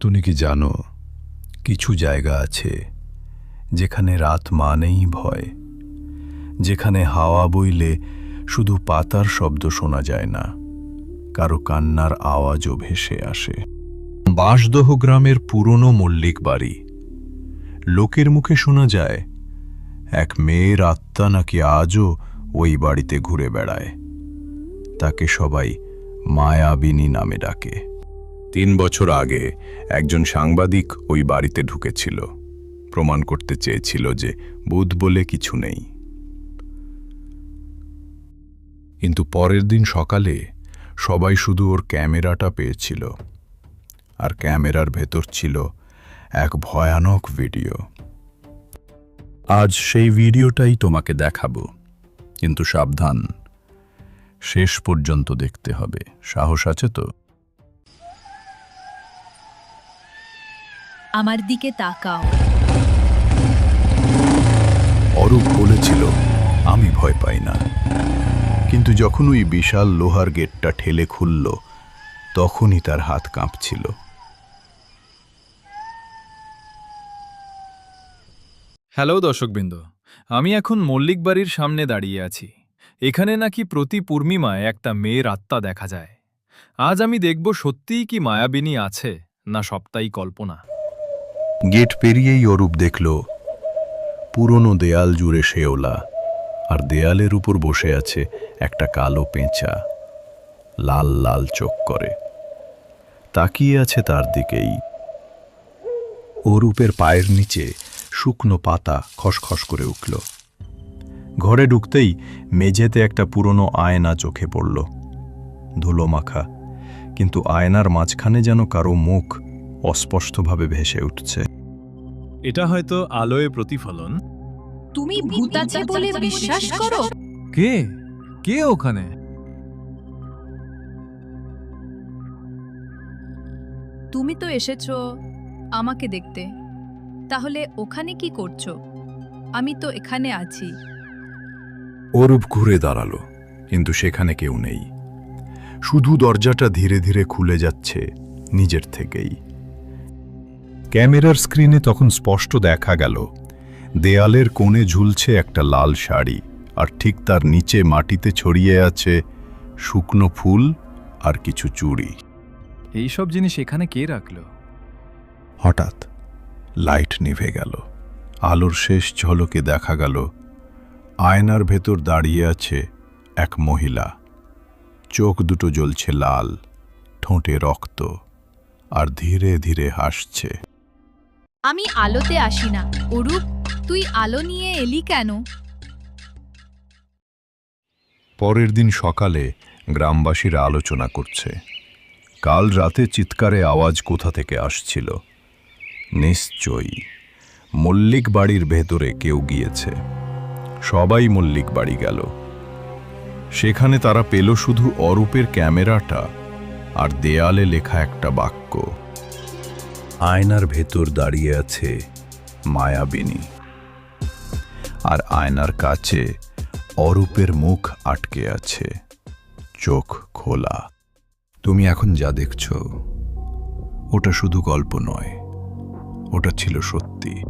তুমি কি জানো, কিছু জায়গা আছে যেখানে রাত মানেই ভয়। যেখানে হাওয়া বইলে শুধু পাতার শব্দ শোনা যায় না, কারও কান্নার আওয়াজও ভেসে আসে। বাঁশদহ গ্রামের পুরনো মল্লিক বাড়ি। লোকের মুখে শোনা যায়, এক মেয়ের আত্মা নাকি আজও ওই বাড়িতে ঘুরে বেড়ায়। তাকে সবাই মায়াবিনী নামে ডাকে। তিন বছর আগে একজন সাংবাদিক ওই বাড়িতে ঢুকেছিল। প্রমাণ করতে চেয়েছিল যে বুধ বলে কিছু নেই। কিন্তু পরের দিন সকালে সবাই শুধু ওর ক্যামেরাটা পেয়েছিল। আর ক্যামেরার ভেতর ছিল এক ভয়ানক ভিডিও। আজ সেই ভিডিওটাই তোমাকে দেখাবো। কিন্তু সাবধান, শেষ পর্যন্ত দেখতে হবে। সাহস আছে তো? আমার দিকে তাকাও। অরূপ বলেছিল আমি ভয় পাই না। কিন্তু যখন ওই বিশাল লোহার গেটটা ঠেলে খুলল তখনই তার হাত কাঁপছিল। হ্যালো দর্শকবৃন্দ। আমি এখন মল্লিক বাড়ির সামনে দাঁড়িয়ে আছি। এখানে নাকি প্রতি পূর্ণিমায় একটা মেয়ের আত্মা দেখা যায়। আজ আমি দেখব সত্যিই কি মায়াবিনী আছে না সপ্তাহী কল্পনা। গেট পেরিয়েই অরূপ দেখল, পুরনো দেয়াল জুড়ে শেওলা আর দেয়ালের উপর বসে আছে একটা কালো পেঁচা, লাল লাল চোখ করে। তাকিয়ে আছে তার দিকেই। অরূপের পায়ের নিচে শুকনো পাতা খসখস করে উঠল। ঘরে ঢুকতেই মেঝেতে একটা পুরনো আয়না চোখে পড়ল, ধুলো মাখা, কিন্তু আয়নার মাঝখানে যেন কারও মুখ অস্পষ্টভাবে ভেসে উঠছে। এটা হয়তো আলোয় প্রতিফলন। তুমি ভূত আছে বলে বিশ্বাস করো? কে? কে ওখানে? তুমি তো এসেছ আমাকে দেখতে। তাহলে ওখানে কি করছ? আমি তো এখানে আছি। অরূপ ঘুরে দাঁড়াল কিন্তু সেখানে কেউ নেই। শুধু দরজাটা ধীরে ধীরে খুলে যাচ্ছে নিজের থেকেই। ক্যামেরার স্ক্রিনে তখন স্পষ্ট দেখা গেল। দেয়ালের কোণে ঝুলছে একটা লাল শাড়ি আর ঠিক তার নিচে মাটিতে ছড়িয়ে আছে শুকনো ফুল আর কিছু চুড়ি। এইসব জিনিস এখানে কে রাখল? হঠাৎ লাইট নিভে গেল। আলোর শেষ ঝলকে দেখা গেল আয়নার ভেতর দাঁড়িয়ে আছে এক মহিলা। চোখ দুটো জ্বলছে লাল ঠোঁটে রক্ত আর ধীরে ধীরে হাসছে। আমি আলোতে আসি না। অরূপ, তুই আলো নিয়ে এলি কেন? পরের দিন সকালে গ্রামবাসীরা আলোচনা করছে। কাল রাতে চিৎকারে আওয়াজ কোথা থেকে আসছিল? নিশ্চয়ই মল্লিক বাড়ির ভেতরে কেউ গিয়েছে। সবাই মল্লিক বাড়ি গেল। সেখানে তারা পেল শুধু অরূপের ক্যামেরাটা আর দেয়ালে লেখা একটা বাক্য। আয়নার ভেতর দাঁড়িয়ে আছে মায়াবিনী। আর আয়নার কাছে অরূপের মুখ আটকে আছে। চোখ খোলা। তুমি এখন যা দেখছ, ওটা শুধু গল্প নয়, ওটা ছিল সত্যি।